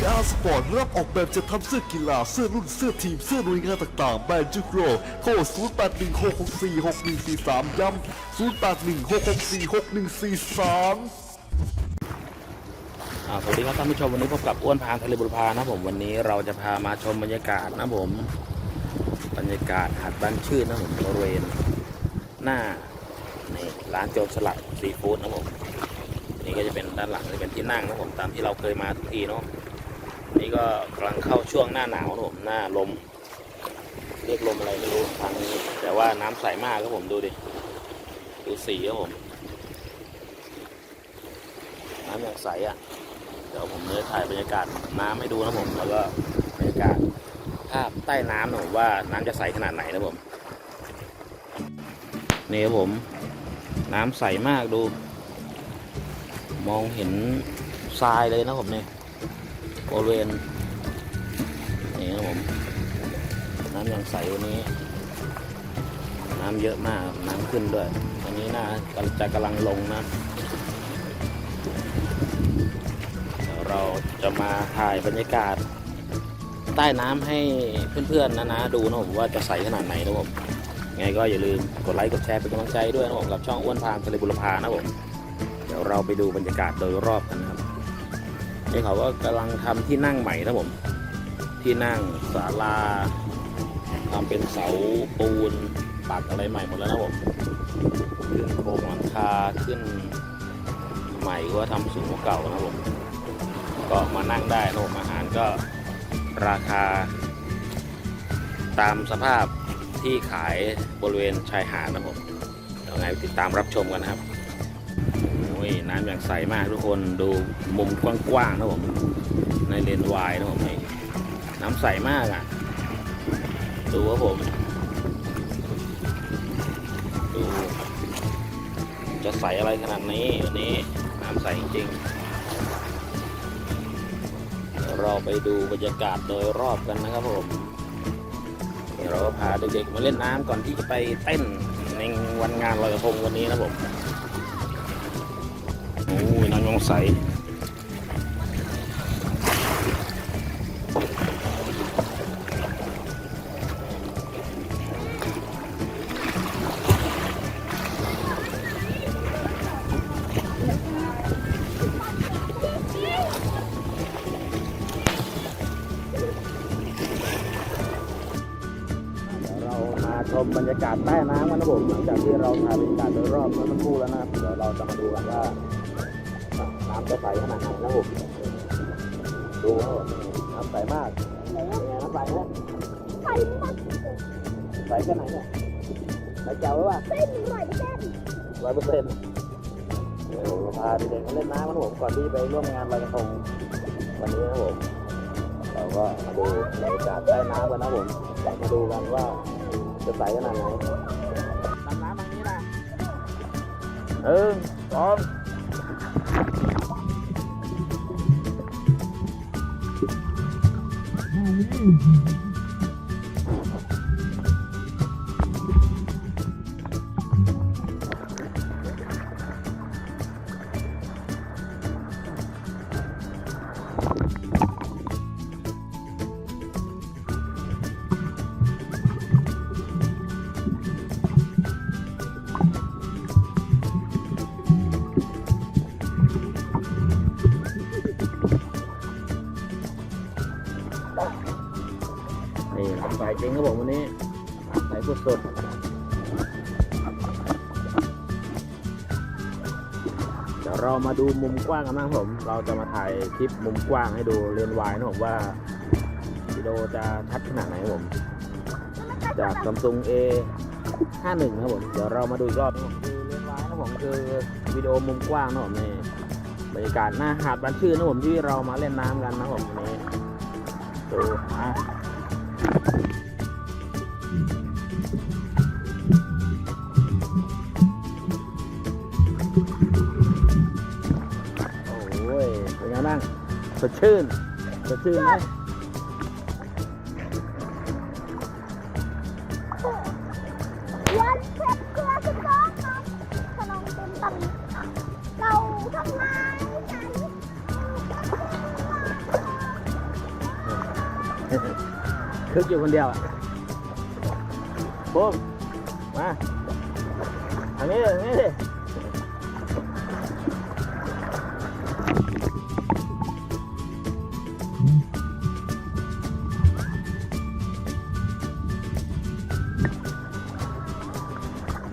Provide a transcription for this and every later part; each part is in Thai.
VR Sport รับออกแบบจะทำเสื้อกีฬา เสื้อรุ่น เสื้อทีม เสื้อหน่วยงานต่างๆ แบรนด์จุกโรโทร0816646143 ย้ำ0816646143อ่าสวัสดีครับท่านผู้ชมวันนี้พบกับอ้วนพานทะเลบุรพานะผมวันนี้เราจะพามาชมบรรยากาศนะผม บรรยากาศหาดบ้านชื่นนะผมบริเวณหน้านี่ร้านโจรสลัดซีฟู้ดนะผมนี่ก็จะเป็นด้านหลังจะเป็นที่นั่งนะผมตามที่เราเคยมาทุกทีเนาะ นี่ก็กำลังเข้าช่วงหน้าหนาวนะผมหน้าลม เรียกลมอะไรไม่รู้ทางนี้แต่ว่าน้ำใสมากครับผมดูดิดูสีครับผมน้ำอย่างใสอะเดี๋ยวผมจะถ่ายบรรยากาศน้ำให้ดูนะผมแล้วก็บรรยากาศภาพใต้น้ำนะผมว่าน้ำจะใสขนาดไหนนะผมนี่ครับผม น้ำใสมากดู มองเห็นทรายเลยนะผมเนี่ย บริเวณนี่นะผม น้ำยังใสวันนี้ น้ำเยอะมาก น้ำขึ้นด้วย ตอนนี้น่าจะกำลังลงนะเดี๋ยวเราจะมาถ่ายบรรยากาศ ใต้น้ำให้เพื่อนๆนะนะดูนะผมว่าจะใสขนาดไหนนะผมไงก็อย่าลืมกดไลค์กดแชร์เป็นกำลังใจด้วยนะผมกับช่องอ้วนพามทะเลบุรพานะผมเดี๋ยวเราไปดูบรรยากาศโดยรอบกันนะครับ นี่เขาก็กำลังทำที่นั่งใหม่นะผม ที่นั่งศาลาทำเป็นเสาปูนปักอะไรใหม่หมดแล้วนะผมขึ้นโครงหลังคาขึ้นใหม่ก็ทำสูงกว่าเก่านะผมก็มานั่งได้นะผมอาหารก็ราคา ตามสภาพที่ขายบริเวณชายหาดนะผมเดี๋ยวไงไปติดตามรับชมกันนะครับ อ้ยน้ำอย่างใสมากทุกคนดูมุมกว้างๆนะผมในเลนวายนะผมนี่น้ำใสมากอะ ดูว่าผมดูจะใสอะไรขนาดนี้วันนี้น้ำใสจริงเดี๋ยวเราไปดูบรรยากาศโดยรอบกันนะครับผมเดี๋ยวเราก็พาเด็กๆมาเล่นน้ำก่อนที่จะไปเต้นในวันงานลอยกระทงวันนี้นะผม โอ้ยน้ำยงใสเดี๋ยวเรามาชมบรรยากาศใต้น้ำกันนะผมหลังจากที่เราถ่ายบรรยากาศโดยรอบเมื่อสักครู่แล้วนะครับเดี๋ยวเราจะมาดูกันว่าำจะใสขนาดไหนนะผมดูครับน้ำใสมากนไงน้ำใสไหมใส่หมดใสแค่ไหนเนี่ยใสแจ๋วหรือเปล่าเส้นหน่อยเส้นร้อยเปอร์เซ็นต์เดี๋ยวเราพาเด็กๆมาเล่นน้ำกันผมก่อนที่ไปร่วมงานลอยกระทงวันนี้นะผมเราก็มาดูบรรยากาศใต้น้ำกันนะผมมาดูกันว่าจะใสขนาดไหนดำน้ำทางนี้นะเออสอง Mm-hmm. นี่น้ำใสจริงครับผมวันนี้ใสสุดๆเดี๋ยวเรามาดูมุมกว้างกันนะครับผม เราจะมาถ่ายคลิปมุมกว้างให้ดูเรียนวายนะผมว่าวิดีโอจะชัดขนาดไหนครับผม จากซัมซุง A 51นะครับผม เดี๋ยวเรามาดูอีกรอบนะครับคือเรียนวายนะผมคือวิดีโอมุมกว้างนะผมนี่บรรยากาศหน้าหาดบ้านชื่นนะผมที่เรามาเล่นน้ำกันนะครับผมวันนี้ดูอะ สดชื่นสดชื่นไหมคือคึกอยู่คนเดียวอะปุ๊บมาอันนี้อันนี้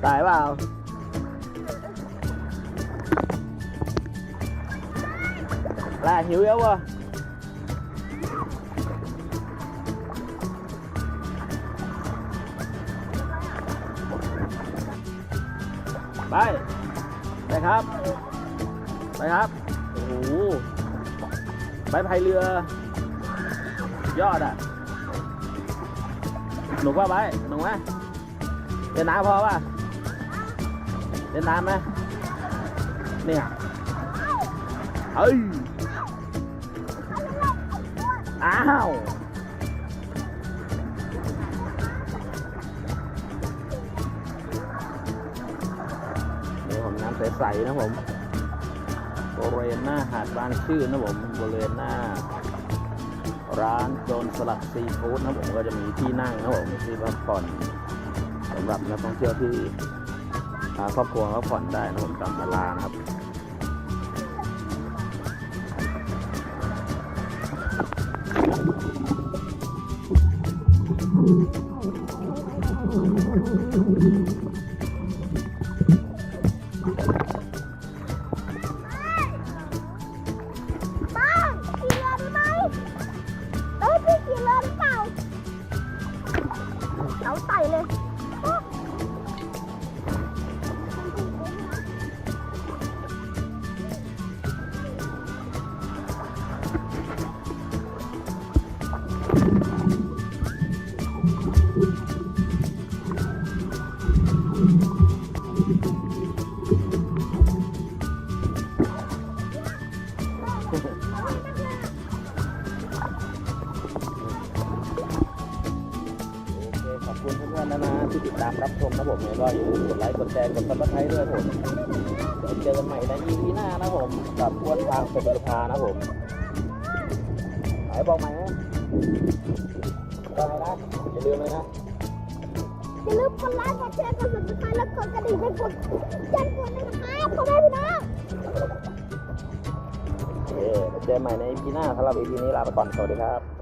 ตายเปล่า là hiểu yếu quá ไป ไปครับ ไปครับ โอ้โหไปพายเรือ ยอดอะ หนุกป่ะไปหนุกไหมเล่นน้ำพอป่ะ ล่นน้ำไหมเนี่ยเฮ้ยอ้าวนี่ผมน้ำใสๆนะผมบริเวณหน้าหาดบางชื่อนะผมบริเวณหน้า ร้านโจนสลัดซีฟู้ดนะผมก็จะมีที่นั่งนะผมที่พักผ่อนสำหรับนักท่องเที่ยวที่ พาครอบครัวพักผ่อนได้นะผมตามเวลานะครับบ้างขี่เรือไหมเอ้ยพี่ขี่เรือหรือเปล่าเอาใส่เลย นๆนะนะที่ติดตามรับชมนะผมเนี่ยก็อย่าลืมกดไลค์กดแชร์กดซับสไครต์ด้วยผมเดี๋ยวเจอกันใหม่ใน EP หน้านะผมกับพวนทางเป็นบุรพานะผมไหนบอกใหมบอกไหมนะอย่าลืมเลยนะอย่าลืมกดไลค์กดแชร์กด subscribe และกดกระดิ่งให้กดแจ้งเตือนด้วยนะครับพ่อแม่พี่น้องโอเคเดี๋ยวเจอกันใหม่ใน EP หน้าสำหรับ EP นี้ลาไปก่อนสวัสดีครับ